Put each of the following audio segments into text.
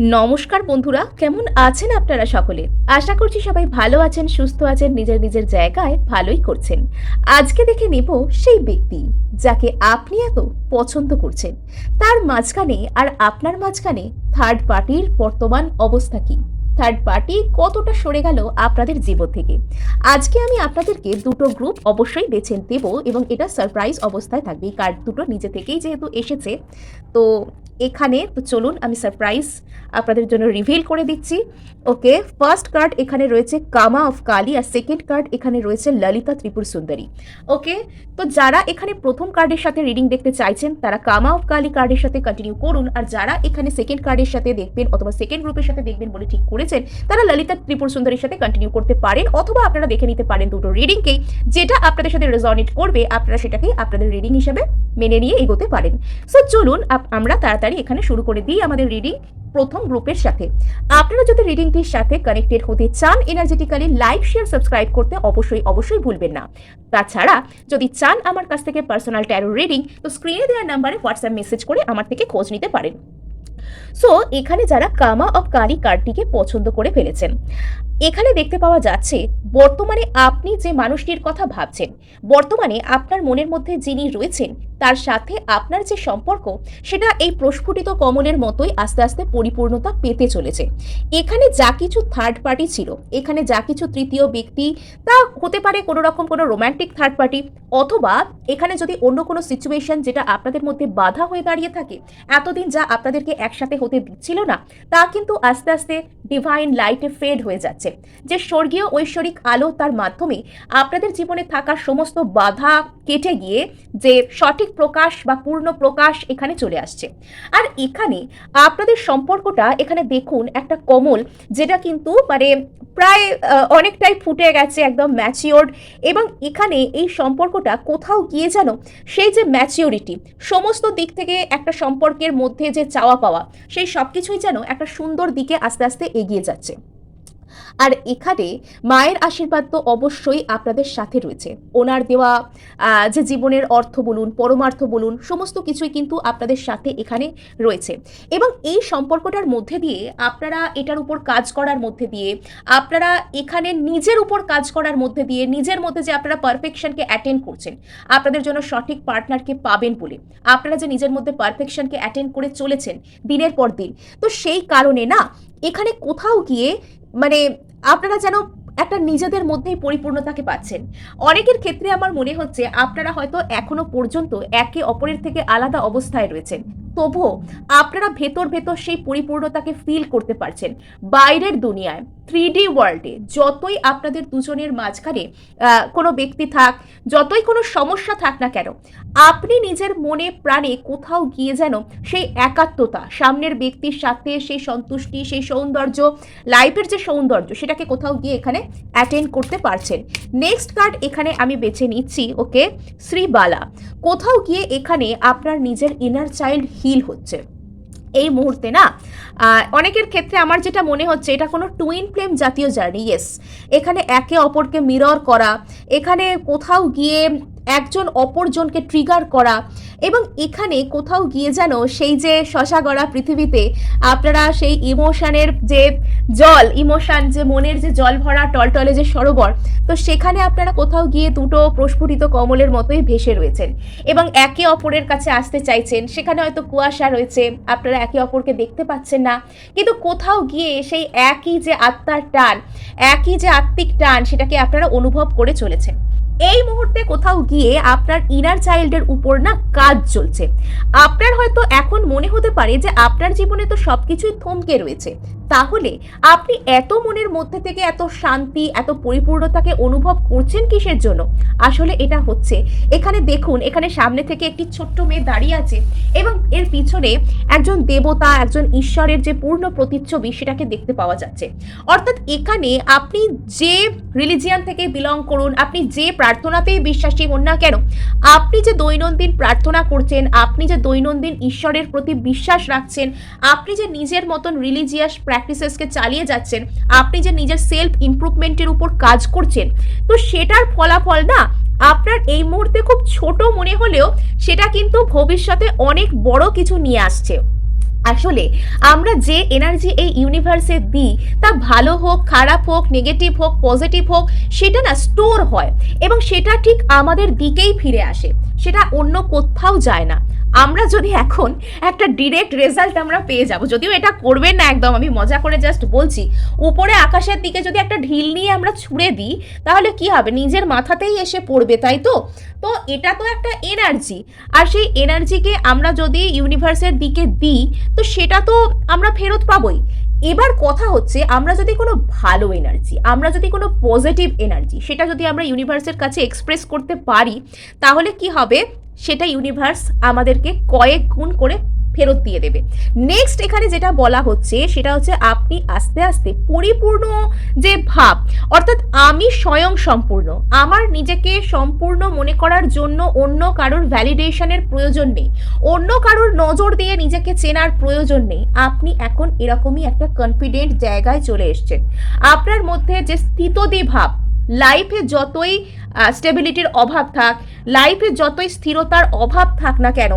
নমস্কার বন্ধুরা, কেমন আছেন আপনারা সকলে? আশা করছি সবাই ভালো আছেন, সুস্থ আছেন, নিজের নিজের জায়গায় ভালোই করছেন। আজকে দেখে নেব সেই ব্যক্তি যাকে আপনি এত পছন্দ করছেন। তার মাঝখানে আর আপনার মাঝখানে থার্ড পার্টির বর্তমান অবস্থা কি? থার্ড পার্টি কতটা সরে গেল আপনাদের জীবন থেকে? আজকে আমি আপনাদেরকে দুটো গ্রুপ অবশ্যই বেছে দেব এবং এটা সারপ্রাইজ অবস্থায় থাকবে। এই কার্ড দুটো নিজে থেকেই যেহেতু এসেছে, তো এখানে তো চলুন আমি সারপ্রাইজ আপনাদের জন্য রিভিল করে দিচ্ছি। ওকে ফার্স্ট কার্ড এখানে রয়েছে কামা অফ কালী আর সেকেন্ড কার্ড এখানে রয়েছে ললিতা ত্রিপুর সুন্দরী ওকে তো যারা এখানে প্রথম কার্ডের সাথে রিডিং দেখতে চাইছেন, তারা কামা অফ কালী কার্ডের সাথে কন্টিনিউ করুন। আর যারা এখানে সেকেন্ড কার্ডের সাথে দেখবেন অথবা সেকেন্ড গ্রুপের সাথে দেখবেন বলে ঠিক করেছেন, তারা ললিতা ত্রিপুর সুন্দরীর সাথে কন্টিনিউ করতে পারেন অথবা আপনারা দেখে নিতে পারেন দুটো রিডিংকেই যেটা আপনাদের সাথে রেজনেট করবে, আপনারা সেটাকে আপনাদের রিডিং হিসাবে মেনে নিয়ে এগোতে পারেন। সো চলুন আমরা তাড়াতাড়ি এখানে শুরু করে দিই আমাদের রিডিং প্রথম গ্রুপের সাথে। আপনারা যদি রিডিংটির সাথে কানেক্টেড হতে চান এনার্জেটিক্যালি লাইক শেয়ার সাবস্ক্রাইব করতে অবশ্যই অবশ্যই ভুলবেন না। তাছাড়া যদি চান আমার কাছ থেকে পার্সোনাল ট্যারো রিডিং তো স্ক্রিনে দেওয়ার নাম্বারে হোয়াটসঅ্যাপ মেসেজ করে আমার থেকে খোঁজ নিতে পারেন। সো এখানে যারা কামা অফ কারি কার্ডটিকে পছন্দ করে ফেলেছেন, এখানে দেখতে পাওয়া যাচ্ছে, বর্তমানে আপনি যে মানুষটির কথা ভাবছেন, বর্তমানে আপনার মনের মধ্যে যিনি রয়েছেন তার সাথে আপনার যে সম্পর্ক, সেটা এই প্রস্ফুটিত কমলের মতোই আস্তে আস্তে পরিপূর্ণতা পেতে চলেছে। এখানে যা কিছু থার্ড পার্টি ছিল, এখানে যা কিছু তৃতীয় ব্যক্তি, তা হতে পারে কোনো রকম কোনো রোম্যান্টিক থার্ড পার্টি অথবা এখানে যদি অন্য কোনো সিচুয়েশন যেটা আপনাদের মধ্যে বাধা হয়ে দাঁড়িয়ে থাকে, এতদিন যা আপনাদেরকে একসাথে হতে দিচ্ছিল না, তা কিন্তু আস্তে আস্তে ডিভাইন লাইটে ফেড হয়ে যাচ্ছে। যে স্বর্গীয় ঐশ্বরিক আলো তার মাধ্যমে আপনাদের জীবনে থাকা সমস্ত বাধা কেটে গিয়ে যে সঠিক প্রকাশ বা পূর্ণ প্রকাশ এখানে চলে আসছে। আর এখানে আপনাদের সম্পর্কটা এখানে দেখুন একটা কমল, যেটা কিন্তু মানে প্রায় অনেকটাই ফুটে গেছে, একদম ম্যাচিওর্ড এবং এখানে এই সম্পর্কটা কোথাও গিয়ে যেন সেই যে ম্যাচিওরিটি সমস্ত দিক থেকে একটা সম্পর্কের মধ্যে যে চাওয়া পাওয়া, সেই সব কিছুই যেন একটা সুন্দর দিকে আস্তে আস্তে এগিয়ে যাচ্ছে। আর এখানে মায়ের আশীর্বাদ তো অবশ্যই আপনাদের সাথে রয়েছে। ওনার দেওয়া যে জীবনের অর্থ বলুন, পরমার্থ বলুন, সমস্ত কিছুই কিন্তু আপনাদের সাথে এখানে রয়েছে। এবং এই সম্পর্কটার মধ্যে দিয়ে আপনারা এটার উপর কাজ করার মধ্যে দিয়ে, আপনারা এখানে নিজের উপর কাজ করার মধ্যে দিয়ে, নিজের মধ্যে যে আপনারা পারফেকশনকে অ্যাটেন্ড করছেন, আপনাদের জন্য সঠিক পার্টনারকে পাবেন বলে, আপনারা যে নিজের মধ্যে পারফেকশনকে অ্যাটেন্ড করে চলেছেন দিনের পর দিন, তো সেই কারণে না, এখানে কোথাও গিয়ে মানে আপনারা যেন একটা নিজেদের মধ্যেই পরিপূর্ণতাকে পাচ্ছেন। অনেকের ক্ষেত্রে আমার মনে হচ্ছে আপনারা হয়তো এখনও পর্যন্ত একে অপরের থেকে আলাদা অবস্থায় রয়েছেন। তবুও আপনারা ভেতর ভেতর সেই পরিপূর্ণতাকে ফিল করতে পারছেন। বাইরের দুনিয়ায় থ্রি ডি ওয়ার্ল্ডে যতই আপনাদের দুজনের মাঝখানে কোনো ব্যক্তি থাক, যতই কোনো সমস্যা থাক না কেন, আপনি নিজের মনে, প্রাণে কোথাও গিয়ে যেন সেই একাত্মতা, সামনের ব্যক্তির সাথে সেই সন্তুষ্টি, সেই সৌন্দর্য লাইফের যে সৌন্দর্য, সেটাকে কোথাও গিয়ে এখানে অ্যাটেন্ড করতে পারছেন। নেক্সট কার্ড এখানে আমি বেছে নিচ্ছি ওকে শ্রীবালা। কোথাও গিয়ে এখানে আপনার নিজের ইনার চাইল্ড হিল হচ্ছে। এই মুহূর্তে না অনেকের ক্ষেত্রে আমার যেটা মনে হচ্ছে, এটা কোনো টুইন ফ্লেম জাতীয় জার্নি ইয়েস এখানে একে অপরকে মিরর করা, এখানে কোথাও গিয়ে একজন অপরজনকে ট্রিগার করা এবং এখানে কোথাও গিয়ে যেন সেই যে শশা গড়া পৃথিবীতে আপনারা সেই ইমোশনের যে জল, ইমোশন, যে মনের যে জল ভরা টলটলে যে সরোবর, তো সেখানে আপনারা কোথাও গিয়ে দুটো প্রস্ফুটিত কমলের মতোই ভেসে রয়েছেন এবং একে অপরের কাছে আসতে চাইছেন। সেখানে হয়তো কুয়াশা রয়েছে, আপনারা একে অপরকে দেখতে পাচ্ছেন না। কিন্তু কোথাও গিয়ে সেই একই যে আত্মার টান, একই যে আত্মিক টান, সেটাকে আপনারা অনুভব করে চলেছেন। এই মুহূর্তে কোথাও গিয়ে আপনার ইনার চাইল্ডের উপর না কাজ চলছে। আপনার হয়তো এখন মনে হতে পারে যে আপনার জীবনে তো সবকিছুই থমকে রয়েছে। তাহলে আপনি এত মনের মধ্যে থেকে এত শান্তি, এত পরিপূর্ণতাকে অনুভব করছেন কিসের জন্য? আসলে এটা হচ্ছে, এখানে দেখুন, এখানে সামনে থেকে একটি ছোট্ট মেয়ে দাঁড়িয়ে আছে এবং এর পিছনে একজন দেবতা, একজন ঈশ্বরের যে পূর্ণ প্রতিচ্ছবি সেটাকে দেখতে পাওয়া যাচ্ছে। অর্থাৎ এখানে আপনি যে রিলিজিয়ান থেকে বিলং করুন, আপনি যে প্রার্থনাতেই বিশ্বাসী হন না কেন, আপনি যে দৈনন্দিন প্রার্থনা করছেন, আপনি যে দৈনন্দিন ঈশ্বরের প্রতি বিশ্বাস রাখছেন, আপনি যে নিজের মতন রিলিজিয়াস প্র্যাকটিসেসকে চালিয়ে যাচ্ছেন, আপনি যে নিজের সেলফ ইমপ্রুভমেন্টের উপর কাজ করছেন, তো সেটার ফলাফল না আপনার এই মুহূর্তে খুব ছোট মনে হলেও সেটা কিন্তু ভবিষ্যতে অনেক বড় কিছু নিয়ে আসছে। আসলে আমরা যে এনার্জি এই ইউনিভার্সে দিই, তা ভালো হোক, খারাপ হোক নেগেটিভ হোক পজিটিভ হোক, সেটা না স্টোর হয় এবং সেটা ঠিক আমাদের দিকেই ফিরে আসে। সেটা অন্য কোথাও যায় না। আমরা যদি এখন একটা ডিরেক্ট রেজাল্ট আমরা পেয়ে যাব, যদিও এটা করবেন না একদম, আমি মজা করে জাস্ট বলছি, উপরে আকাশের দিকে যদি একটা ঢিল নিয়ে আমরা ছুঁড়ে দিই, তাহলে কি হবে? নিজের মাথাতেই এসে পড়বে, তাই তো? তো এটা তো একটা এনার্জি আর সেই এনার্জিকে আমরা যদি ইউনিভার্সের দিকে দিই, তো সেটা তো আমরা ফেরত পাবোই। এবার কথা হচ্ছে, আমরা যদি কোনো ভালো এনার্জি আমরা যদি কোনো পজিটিভ এনার্জি সেটা যদি আমরা ইউনিভার্সের কাছে এক্সপ্রেস করতে পারি, তাহলে কি হবে? সেটা ইউনিভার্স আমাদেরকে কয়েক গুণ করে ফেরত দিয়ে দেবে। নেক্সট এখানে যেটা বলা হচ্ছে, সেটা হচ্ছে আপনি আস্তে আস্তে পরিপূর্ণ যে ভাব, অর্থাৎ আমি স্বয়ং সম্পূর্ণ, আমার নিজেকে সম্পূর্ণ মনে করার জন্য অন্য কারোর ভ্যালিডেশনের প্রয়োজন নেই, অন্য কারোর নজর দিয়ে নিজেকে চেনার প্রয়োজন নেই, আপনি এখন এরকমই একটা কনফিডেন্ট জায়গায় চলে এসছেন। আপনার মধ্যে যে স্থিতদি ভাব লাইফে যতই স্টেবিলিটির অভাব থাক লাইফে যতই স্থিরতার অভাব থাক না কেন,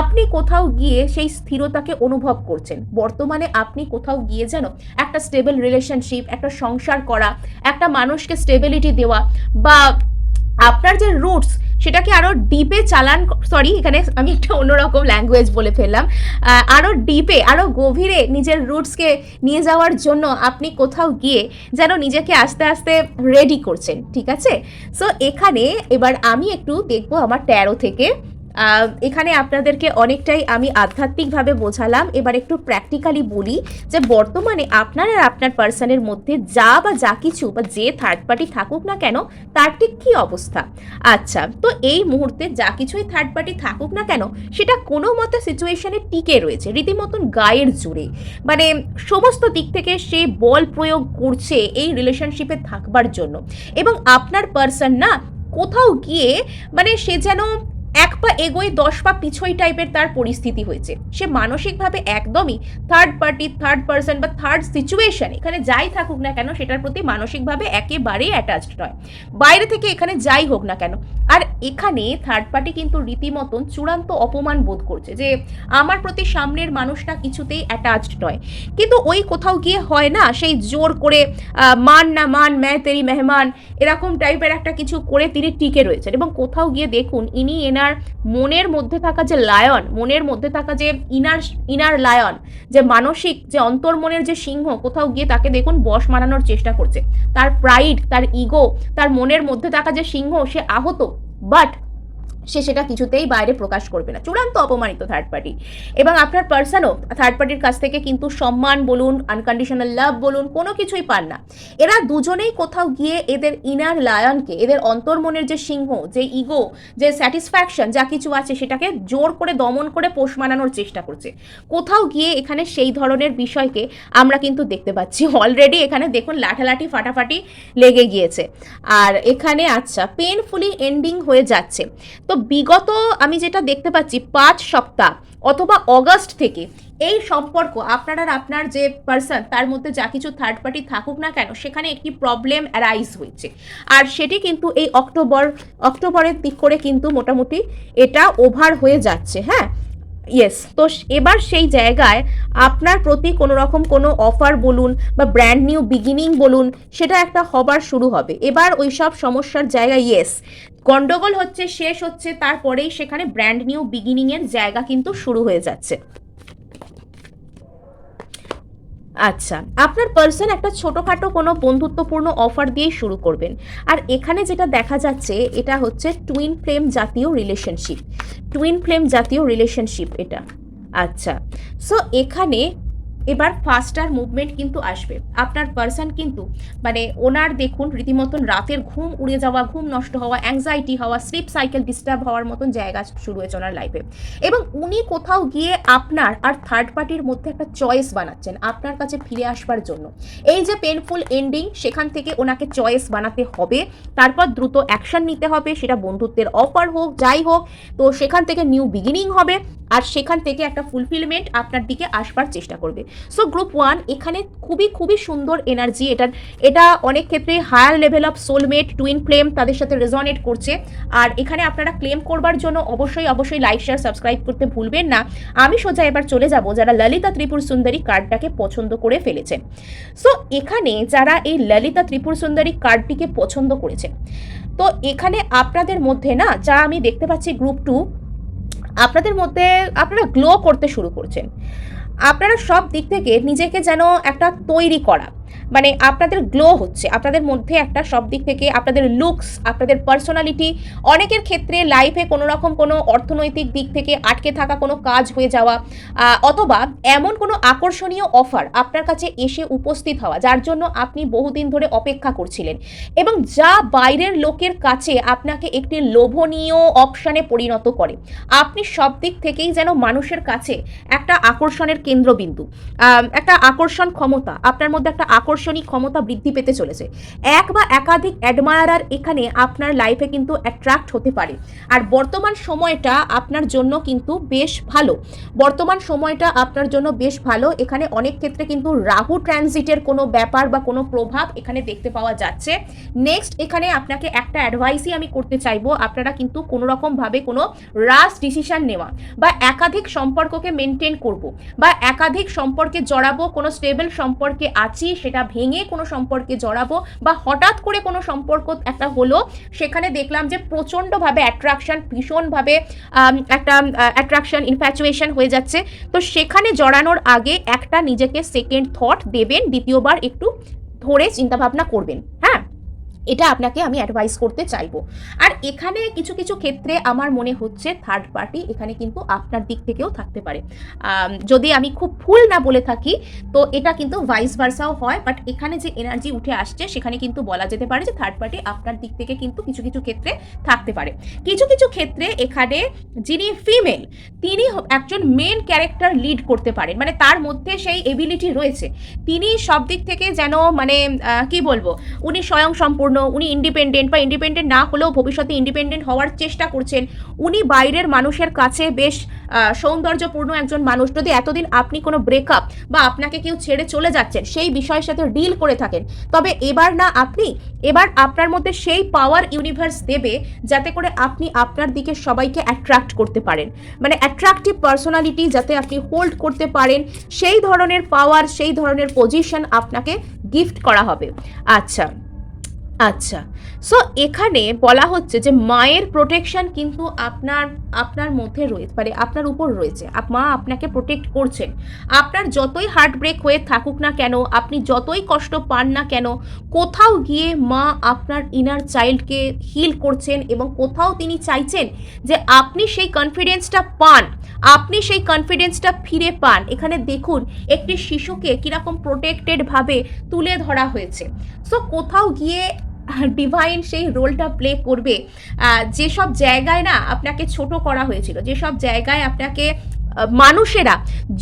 আপনি কোথাও গিয়ে সেই স্থিরতাকে অনুভব করছেন। বর্তমানে আপনি কোথাও গিয়ে যেন একটা স্টেবল রিলেশনশিপ একটা সংসার করা, একটা মানুষকে স্টেবিলিটি দেওয়া বা আপনার যে রুটস সেটাকে আরও ডিপে চালান সরি এখানে আমি একটা অন্যরকম ল্যাঙ্গুয়েজ বলে ফেললাম। আরও ডিপে আরও গভীরে নিজের রুটসকে নিয়ে যাওয়ার জন্য আপনি কোথাও গিয়ে যেন নিজেকে আস্তে আস্তে রেডি করছেন, ঠিক আছে? সো এখানে এবার আমি একটু দেখব আমার ট্যারো থেকে এখানে আপনাদেরকে অনেকটাই আমি আধ্যাত্মিকভাবে বোঝালাম। এবার একটু প্র্যাকটিক্যালি বলি যে বর্তমানে আপনার আর আপনার পার্সনের মধ্যে যা বা যা কিছু বা যে থার্ড পার্টি থাকুক না কেন, তার ঠিক কী অবস্থা? আচ্ছা তো এই মুহূর্তে যা কিছুই থার্ড পার্টি থাকুক না কেন, সেটা কোনো মতো সিচুয়েশনে টিকে রয়েছে, রীতিমতন গায়ের জোরে। মানে সমস্ত দিক থেকে সে বল প্রয়োগ করছে এই রিলেশনশিপে থাকবার জন্য। এবং আপনার পার্সন না কোথাও গিয়ে মানে সে যেন এক পা এগোয়, দশ পা পিছই টাইপের তার পরিস্থিতি হয়েছে। সে মানসিকভাবে একদমই থার্ড পার্টি থার্ড পার্সন বা থার্ড সিচুয়েশন এখানে যাই থাকুক না কেন, সেটার প্রতি মানসিকভাবে একেবারেই অ্যাটাচড নয়। বাইরে থেকে এখানে যাই হোক না কেন, আর এখানে থার্ড পার্টি কিন্তু রীতিমতন চূড়ান্ত অপমান বোধ করছে যে, আমার প্রতি সামনের মানুষটা কিছুতেই অ্যাটাচড নয়। কিন্তু ওই কোথাও গিয়ে হয় না, সেই জোর করে মান না মান ম্যায় তেরি মেহমান, এরকম টাইপের একটা কিছু করে তিনি টিকে রয়েছেন। এবং কোথাও গিয়ে দেখুন, ইনি এনার মনের মধ্যে থাকা যে লায়ন, মনের মধ্যে থাকা যে ইনার ইনার লায়ন, যে মানসিক, যে অন্তর্মনের যে সিংহ কোথাও গিয়ে তাকে দেখুন বশ মানানোর চেষ্টা করছে। তার প্রাইড তার ইগো তার মনের মধ্যে থাকা যে সিংহ সে আহত বাট সে সেটা কিছুতেই বাইরে প্রকাশ করবে না। চূড়ান্ত অপমানিত থার্ড পার্টি এবং আপনার পার্সনও থার্ড পার্টির কাছ থেকে কিন্তু সম্মান বলুন আনকন্ডিশনাল লাভ বলুন, কোনো কিছুই পান না। এরা দুজনেই কোথাও গিয়ে এদের ইনার লায়নকে এদের অন্তর্মনের যে সিংহ, যে ইগো যে স্যাটিসফ্যাকশন যা কিছু আছে সেটাকে জোর করে, দমন করে, পোষ মানানোর চেষ্টা করছে। কোথাও গিয়ে এখানে সেই ধরনের বিষয়কে আমরা কিন্তু দেখতে পাচ্ছি। অলরেডি এখানে দেখুন লাঠালাঠি, ফাটাফাটি লেগে গিয়েছে। আর এখানে আচ্ছা পেনফুলি এন্ডিং হয়ে যাচ্ছে। তো বিগত আমি যেটা দেখতে পাচ্ছি পাঁচ সপ্তাহ অথবা অগস্ট থেকে এই সম্পর্ক আপনার আর আপনার যে পার্সন তার মধ্যে যা কিছু থার্ড পার্টি থাকুক না কেন, সেখানে একটি প্রবলেম অ্যারাইজ হয়েছে। আর সেটি কিন্তু এই অক্টোবর, অক্টোবরের দিক করে কিন্তু মোটামুটি এটা ওভার হয়ে যাচ্ছে হ্যাঁ? ইয়েস তো এবার সেই জায়গায় আপনার প্রতি কোনো রকম কোনো অফার বলুন বা ব্র্যান্ড নিউ বিগিনিং বলুন, সেটা একটা হবার শুরু হবে। এবার ওই সব সমস্যার জায়গা ইয়েস গন্ডগোল হচ্ছে, শেষ হচ্ছে, তারপরেই সেখানে ব্র্যান্ড নিউ বিগিনিংয়ের জায়গা কিন্তু শুরু হয়ে যাচ্ছে। আচ্ছা আপনার পার্সন একটা ছোটোখাটো কোনো বন্ধুত্বপূর্ণ অফার দিয়েই শুরু করবেন। আর এখানে যেটা দেখা যাচ্ছে, এটা হচ্ছে টুইন ফ্লেম জাতীয় রিলেশনশিপ টুইন ফ্লেম জাতীয় রিলেশনশিপ এটা। আচ্ছা সো এখানে এবার ফাস্টার মুভমেন্ট কিন্তু আসবে। আপনার পার্সন কিন্তু মানে ওনার দেখুন রীতিমতন রাতের ঘুম উড়ে যাওয়া, ঘুম নষ্ট হওয়া অ্যাংজাইটি হওয়া স্লিপ সাইকেল ডিস্টার্ব হওয়ার মতন জায়গা শুরু হয়েছে ওনার লাইফে এবং উনি কোথাও গিয়ে আপনার আর থার্ড পার্টির মধ্যে একটা চয়েস বানাচ্ছেন আপনার কাছে ফিরে আসবার জন্য। এই যে পেনফুল এন্ডিং সেখান থেকে ওনাকে চয়েস বানাতে হবে। তারপর দ্রুত অ্যাকশন নিতে হবে, সেটা বন্ধুত্বের অফার হোক, যাই হোক, তো সেখান থেকে নিউ বিগিনিং হবে। আর সেখান থেকে একটা ফুলফিলমেন্ট আপনার দিকে আসবার চেষ্টা করবে। সো গ্রুপ ওয়ান এখানে খুবই খুবই সুন্দর এনার্জি এটা এটা অনেক ক্ষেত্রে higher level of soulmate twin flame তাদের সাথে রেজনেট করছে। আর এখানে আপনারা ক্লেম করবার জন্য অবশ্যই অবশ্যই লাইক শেয়ার সাবস্ক্রাইব করতে ভুলবেন না। আমি সোজা এবার চলে যাব যারা ললিতা ত্রিপুর সুন্দরী কার্ডটাকে পছন্দ করে ফেলেছেন সো এখানে যারা এই ললিতা ত্রিপুর সুন্দরী কার্ডটিকে পছন্দ করেছেন তো এখানে আপনাদের মধ্যে না, যা আমি দেখতে পাচ্ছি গ্রুপ টু আপনাদের মধ্যে আপনারা গ্লো করতে শুরু করছেন। আপনারা সব দিক থেকে নিজেকে যেন একটা তৈরি করা। মানে আপনাদের গ্লো হচ্ছে, আপনাদের মধ্যে একটা সব দিক থেকে আপনাদের লুকস আপনাদের পার্সোনালিটি অনেকের ক্ষেত্রে লাইফে কোনো রকম কোনো অর্থনৈতিক দিক থেকে আটকে থাকা কোনো কাজ হয়ে যাওয়া অথবা এমন কোনো আকর্ষণীয় অফার আপনার কাছে এসে উপস্থিত হওয়া, যার জন্য আপনি বহুদিন ধরে অপেক্ষা করছিলেন এবং যা বাইরের লোকের কাছে আপনাকে একটি লোভনীয় অপশানে পরিণত করে। আপনি সব দিক থেকেই যেন মানুষের কাছে একটা আকর্ষণের কেন্দ্রবিন্দু একটা আকর্ষণ ক্ষমতা, আপনার মধ্যে একটা আকর্ষণী ক্ষমতা বৃদ্ধি পেতে চলেছে। এক বা একাধিক অ্যাডমায়ারার এখানে আপনার লাইফে কিন্তু অ্যাট্রাক্ট হতে পারে। আর বর্তমান সময়টা আপনার জন্য কিন্তু বেশ ভালো। বর্তমান সময়টা আপনার জন্য বেশ ভালো। এখানে অনেক ক্ষেত্রে কিন্তু রাহু ট্রানজিটের কোনো ব্যাপার বা কোনো প্রভাব এখানে দেখতে পাওয়া যাচ্ছে। নেক্সট এখানে আপনাকে একটা অ্যাডভাইসই আমি করতে চাইব। আপনারা কিন্তু কোনো রকমভাবে কোনো রাস ডিসিশন নেওয়া বা একাধিক সম্পর্ককে মেনটেন করব বা একাধিক সম্পর্কে জড়াবো, কোনো স্টেবল সম্পর্কে আছি, সেটা ভেঙে কোনো সম্পর্কে জড়াবো বা হঠাৎ করে কোনো সম্পর্ক একটা হলো, সেখানে দেখলাম যে প্রচণ্ডভাবে অ্যাট্রাকশান ভীষণভাবে একটা অ্যাট্রাকশান ইনফ্যাচুয়েশন হয়ে যাচ্ছে। তো সেখানে জড়ানোর আগে একটা নিজেকে সেকেন্ড থট দেবেন, দ্বিতীয়বার একটু ধরে চিন্তাভাবনা করবেন। হ্যাঁ? এটা আপনাকে আমি অ্যাডভাইস করতে চাইব। আর এখানে কিছু কিছু ক্ষেত্রে আমার মনে হচ্ছে থার্ড পার্টি এখানে কিন্তু আপনার দিক থেকেও থাকতে পারে। যদি আমি খুব ফুল না বলে থাকি, তো এটা কিন্তু ভাইস ভার্সাও হয় বাট এখানে যে এনার্জি উঠে আসছে, সেখানে কিন্তু বলা যেতে পারে যে থার্ড পার্টি আপনার দিক থেকে কিন্তু কিছু কিছু ক্ষেত্রে থাকতে পারে। কিছু কিছু ক্ষেত্রে এখানে যিনি ফিমেল তিনি একজন মেন ক্যারেক্টার লিড করতে পারেন। মানে তার মধ্যে সেই এবিলিটি রয়েছে। তিনি সব দিক থেকে যেন মানে কি বলব? উনি স্বয়ং সম্পূর্ণ উনি ইন্ডিপেন্ডেন্ট বা ইন্ডিপেন্ডেন্ট না হলেও ভবিষ্যতে ইন্ডিপেন্ডেন্ট হওয়ার চেষ্টা করছেন। উনি বাইরের মানুষের কাছে বেশ সৌন্দর্যপূর্ণ একজন মানুষ। যদি এতদিন আপনি কোনো ব্রেকআপ বা আপনাকে কেউ ছেড়ে চলে যাচ্ছেন, সেই বিষয়ের সাথে ডিল করে থাকেন। তবে এবার না আপনি, এবার আপনার মধ্যে সেই পাওয়ার ইউনিভার্স দেবে যাতে করে আপনি আপনার দিকে সবাইকে অ্যাট্রাক্ট করতে পারেন। মানে অ্যাট্রাকটিভ পার্সোনালিটি যাতে আপনি হোল্ড করতে পারেন, সেই ধরনের পাওয়ার সেই ধরনের পজিশন আপনাকে গিফট করা হবে। আচ্ছা। আচ্ছা সো এখানে বলা হচ্ছে যে মায়ের প্রোটেকশন কিন্তু আপনার আপনার মধ্যে রয়েছে মানে আপনার উপর রয়েছে। মা আপনাকে প্রোটেক্ট করছেন। আপনার যতই হার্ট ব্রেক হয়ে থাকুক না কেন, আপনি যতই কষ্ট পান না কেন, কোথাও গিয়ে মা আপনার ইনার চাইল্ডকে হিল করছেন এবং কোথাও তিনি চাইছেন যে আপনি সেই কনফিডেন্সটা পান, আপনি সেই কনফিডেন্সটা ফিরে পান। এখানে দেখুন, একটি শিশুকে কীরকম প্রোটেক্টেডভাবে তুলে ধরা হয়েছে। সো কোথাও গিয়ে ডিভাইন সেই রোলটা প্লে করবে। যেসব জায়গায় না আপনাকে ছোট করা হয়েছিল, যেসব জায়গায় আপনাকে মানুষেরা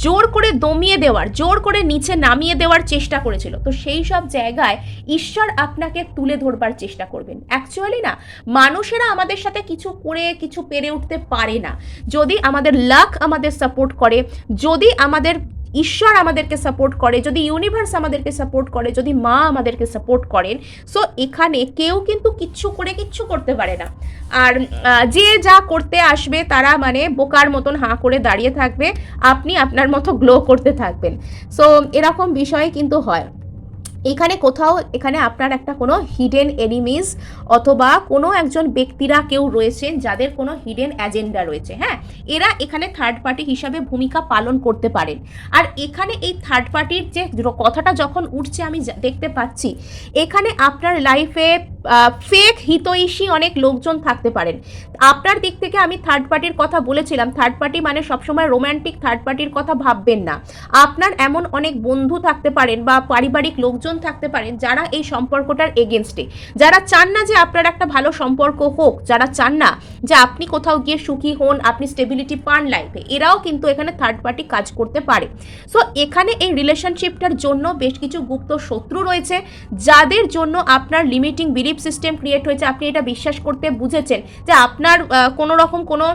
জোর করে দমিয়ে দেওয়ার, জোর করে নিচে নামিয়ে দেওয়ার চেষ্টা করেছিল, তো সেই সব জায়গায় ঈশ্বর আপনাকে তুলে ধরবার চেষ্টা করবেন। অ্যাকচুয়ালি না, মানুষেরা আমাদের সাথে কিছু করে, কিছু পেরে উঠতে পারে না। যদি আমাদের লাক আমাদের সাপোর্ট করে, যদি আমাদের ঈশ্বর আমাদেরকে সাপোর্ট করে, যদি ইউনিভার্স আমাদেরকে সাপোর্ট করে, যদি মা আমাদেরকে সাপোর্ট করেন সো এখানে কেউ কিন্তু কিচ্ছু করে কিচ্ছু করতে পারে না। আর যে যা করতে আসবে তারা মানে বোকার মতন হাঁ করে দাঁড়িয়ে থাকবে, আপনি আপনার মতো গ্লো করতে থাকবেন। সো এরকম বিষয় কিন্তু হয়। এখানে কোথাও এখানে আপনার একটা কোনো হিডেন এনিমিজ অথবা কোনো একজন ব্যক্তিরা কেউ রয়েছেন যাদের কোনো হিডেন অ্যাজেন্ডা রয়েছে হ্যাঁ? এরা এখানে থার্ড পার্টি হিসাবে ভূমিকা পালন করতে পারেন। আর এখানে এই থার্ড পার্টির যে কথাটা যখন উঠছে আমি দেখতে পাচ্ছি, এখানে আপনার লাইফে ফেক হিতৈষী অনেক লোকজন থাকতে পারেন। আপনার দিক থেকে আমি থার্ড পার্টির কথা বলেছিলাম। থার্ড পার্টি মানে সবসময় রোম্যান্টিক থার্ড পার্টির কথা ভাববেন না। আপনার এমন অনেক বন্ধু থাকতে পারেন বা পারিবারিক লোকজন থাকতে পারেন যারা এই সম্পর্কটার এগেনস্টে যারা চান না যে আপনার একটা ভালো সম্পর্ক হোক, যারা চান না যে আপনি কোথাও গিয়ে সুখী হন, আপনি স্টেবিলিটি পান লাইফে এরাও কিন্তু এখানে থার্ড পার্টি কাজ করতে পারে। সো এখানে এই রিলেশনশিপটার জন্য বেশ কিছু গুপ্ত শত্রু রয়েছে, যাদের জন্য আপনার লিমিটিং বিলিফ সিস্টেম ক্রিয়েট হয়েছে। আপনি এটা বিশ্বাস করতে বুঝেছেন যে আপনার কোনো রকম কোনো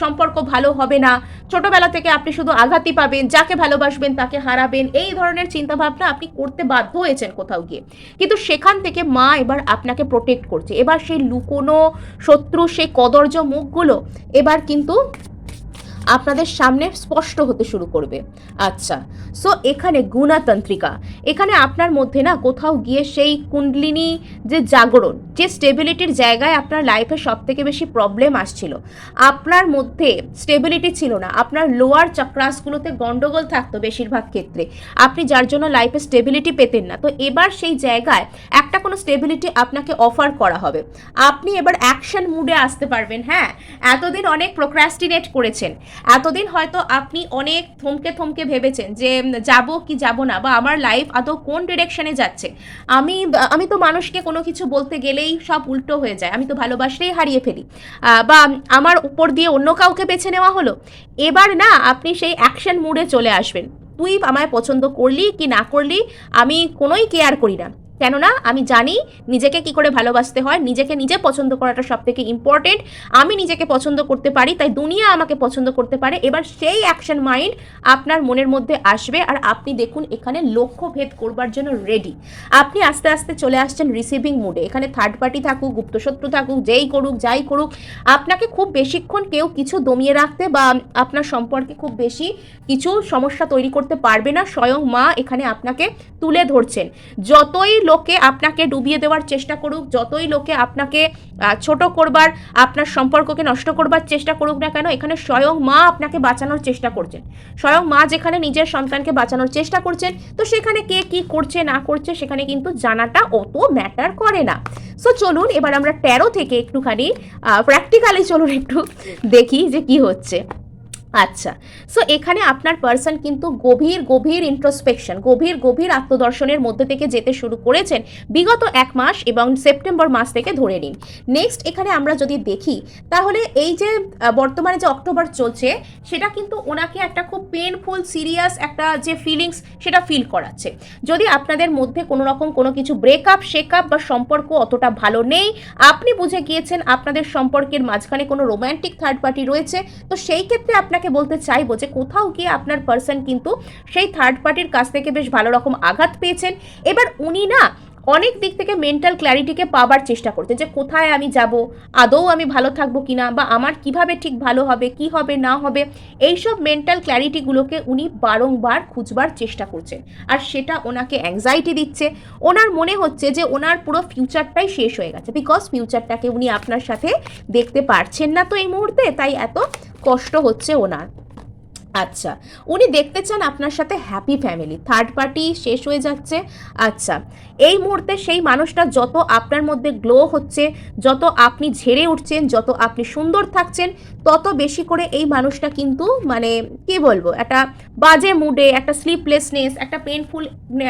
সম্পর্ক ভালো হবে না। ছোটবেলা থেকে আপনি শুধু আঘাতই পাবেন, যাকে ভালোবাসবেন তাকে হারাবেন, এই ধরনের চিন্তাভাবনা আপনি করতে বাধ্য হয়েছেন কোথাও গিয়ে। কিন্তু সেখান থেকে মা এবার আপনাকে প্রোটেক্ট করছে। এবার সেই লুকোনো শত্রু, সেই কদর্য মুখগুলো এবার কিন্তু আপনাদের সামনে স্পষ্ট হতে শুরু করবে। আচ্ছা সো এখানে গুণাতন্ত্রিকা। এখানে আপনার মধ্যে না কোথাও গিয়ে সেই কুণ্ডলিনী যে জাগরণ, যে স্টেবিলিটির জায়গায় আপনার লাইফে সব থেকে বেশি প্রবলেম আসছিল, আপনার মধ্যে স্টেবিলিটি ছিল না। আপনার লোয়ার চক্রাসগুলোতে গন্ডগোল থাকতো বেশিরভাগ ক্ষেত্রে। আপনি যার জন্য লাইফে স্টেবিলিটি পেতেন না। তো এবার সেই জায়গায় একটা কোনো স্টেবিলিটি আপনাকে অফার করা হবে। আপনি এবার অ্যাকশন মুডে আসতে পারবেন হ্যাঁ? এতদিন অনেক প্রোক্রাস্টিনেট করেছেন। এতদিন হয়তো আপনি অনেক থমকে থমকে ভেবেছেন যে যাব কি যাব না বা আমার লাইফ আদৌ কোন ডিরেকশনে যাচ্ছে? আমি আমি তো মানুষকে কোনো কিছু বলতে গেলেই সব উল্টো হয়ে যায়। আমি তো ভালোবাসলেই হারিয়ে ফেলি। বা আমার উপর দিয়ে অন্য কাউকে বেছে নেওয়া হলো? এবার না, আপনি সেই অ্যাকশন মুডে চলে আসবেন। তুই আমায় পছন্দ করলি কি না করলি আমি কোনোই কেয়ার করি না। কেননা আমি জানি নিজেকে কি করে ভালোবাসতে হয়, নিজেকে নিজে পছন্দ করাটা সব থেকে ইম্পর্টেন্ট আমি নিজেকে পছন্দ করতে পারি, তাই দুনিয়া আমাকে পছন্দ করতে পারে। এবার সেই অ্যাকশন মাইন্ড আপনার মনের মধ্যে আসবে আর আপনি দেখুন এখানে লক্ষ্য ভেদ করবার জন্য রেডি আপনি আস্তে আস্তে চলে আসছেন রিসিভিং মুডে এখানে থার্ড পার্টি থাকুক, গুপ্তশত্রু থাকুক, যেই করুক, যাই করুক, আপনাকে খুব বেশিক্ষণ কেউ কিছু দমিয়ে রাখতে বা আপনার সম্পর্কে খুব বেশি কিছু সমস্যা তৈরি করতে পারবে না। স্বয়ং মা এখানে আপনাকে তুলে ধরছেন। যতই লোকে আপনাকে ডুবিয়ে দেওয়ার চেষ্টা করুক, যতই লোকে আপনাকে ছোট করবার, আপনার সম্পর্ককে নষ্ট করবার চেষ্টা করুক না কেন, এখানে স্বয়ং মা আপনাকে বাঁচানোর চেষ্টা করছেন। স্বয়ং মা যেখানে নিজের সন্তানকে বাঁচানোর চেষ্টা করছেন, তো সেখানে কে কি করছে, না করছে, সেখানে কিন্তু জানাটা অত ম্যাটার করে না। সো চলুন এবার আমরা ট্যারো থেকে একটুখানি প্র্যাকটিক্যালি চলুন একটু দেখি যে কি হচ্ছে। আচ্ছা সো এখানে আপনার পার্সন কিন্তু গভীর গভীর ইন্ট্রোস্পেকশন গভীর গভীর আত্মদর্শনের মধ্যে থেকে যেতে শুরু করেছেন বিগত এক মাস এবং সেপ্টেম্বর মাস থেকে ধরে নিন। নেক্সট এখানে আমরা যদি দেখি, তাহলে এই যে বর্তমানে যে অক্টোবর চলছে, সেটা কিন্তু ওনাকে একটা খুব পেনফুল সিরিয়াস একটা যে ফিলিংস সেটা ফিল করাচ্ছে। যদি আপনাদের মধ্যে কোনো রকম কোনো কিছু ব্রেকআপ শেকআপ বা সম্পর্ক অতটা ভালো নেই, আপনি বুঝে গিয়েছেন আপনাদের সম্পর্কের মাঝখানে কোনো রোম্যান্টিক থার্ড পার্টি রয়েছে, তো সেই ক্ষেত্রে আপনাকে বলতে চাইব যে কোথাও গিয়ে আপনার পার্সন কিন্তু সেই থার্ড পার্টির কাছ থেকে বেশ ভালো রকম আঘাত পেয়েছেন। এবার উনি না অনেক দিক থেকে মেন্টাল ক্ল্যারিটিকে পাবার চেষ্টা করছেন যে কোথায় আমি যাব, আদৌ আমি ভালো থাকব কিনা বা আমার কীভাবে ঠিক ভালো হবে, কি হবে, না হবে, এইসব মেন্টাল ক্ল্যারিটিগুলোকে উনি বারংবার খুঁজবার চেষ্টা করছেন। আর সেটা ওনাকে অ্যাংজাইটি দিচ্ছে। ওনার মনে হচ্ছে যে ওনার পুরো ফিউচারটাই শেষ হয়ে গেছে। বিকজ ফিউচারটাকে উনি আপনার সাথে দেখতে পারছেন না তো এই মুহূর্তে, তাই এত কষ্ট হচ্ছে ওনার। আচ্ছা উনি দেখতে চান আপনার সাথে হ্যাপি ফ্যামিলি থার্ড পার্টি শেষ হয়ে যাচ্ছে। আচ্ছা এই মুহূর্তে সেই মানুষটা যত আপনার মধ্যে গ্লো হচ্ছে, যত আপনি ঝেড়ে উঠছেন, যত আপনি সুন্দর থাকছেন তত বেশি করে এই মানুষটা কিন্তু মানে কি বলব, একটা বাজে মুডে একটা স্লিপলেসনেস একটা পেনফুল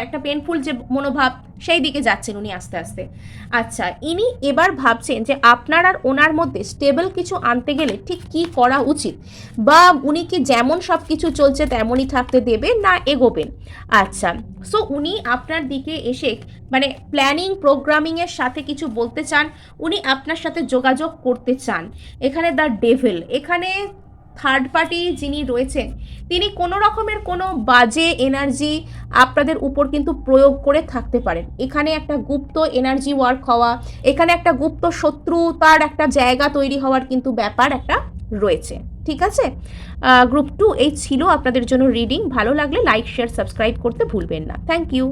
একটা পেনফুল যে মনোভাব, সেই দিকে যাচ্ছেন উনি আস্তে আস্তে। আচ্ছা ইনি এবার ভাবছেন যে আপনার আর ওনার মধ্যে স্টেবল কিছু আনতে গেলে ঠিক কি করা উচিত? বা উনি কি যেমন সব কিছু চলছে তেমনই থাকতে দেবে না এগোবেন? আচ্ছা সো উনি আপনার দিকে এসে মানে প্ল্যানিং প্রোগ্রামিংয়ের সাথে কিছু বলতে চান, উনি আপনার সাথে যোগাযোগ করতে চান। এখানে দ্য ডেভিল এখানে থার্ড পার্টি যিনি রয়েছেন, তিনি কোনো রকমের কোনো বাজে এনার্জি আপনাদের উপর কিন্তু প্রয়োগ করে থাকতে পারেন। এখানে একটা গুপ্ত এনার্জি ওয়ার্ক হওয়া, এখানে একটা গুপ্ত শত্রু তার একটা জায়গা তৈরি হওয়ার কিন্তু ব্যাপার একটা রয়েছে। ঠিক আছে? গ্রুপ টু এই ছিল আপনাদের জন্য রিডিং ভালো লাগলে লাইক শেয়ার সাবস্ক্রাইব করতে ভুলবেন না। Thank you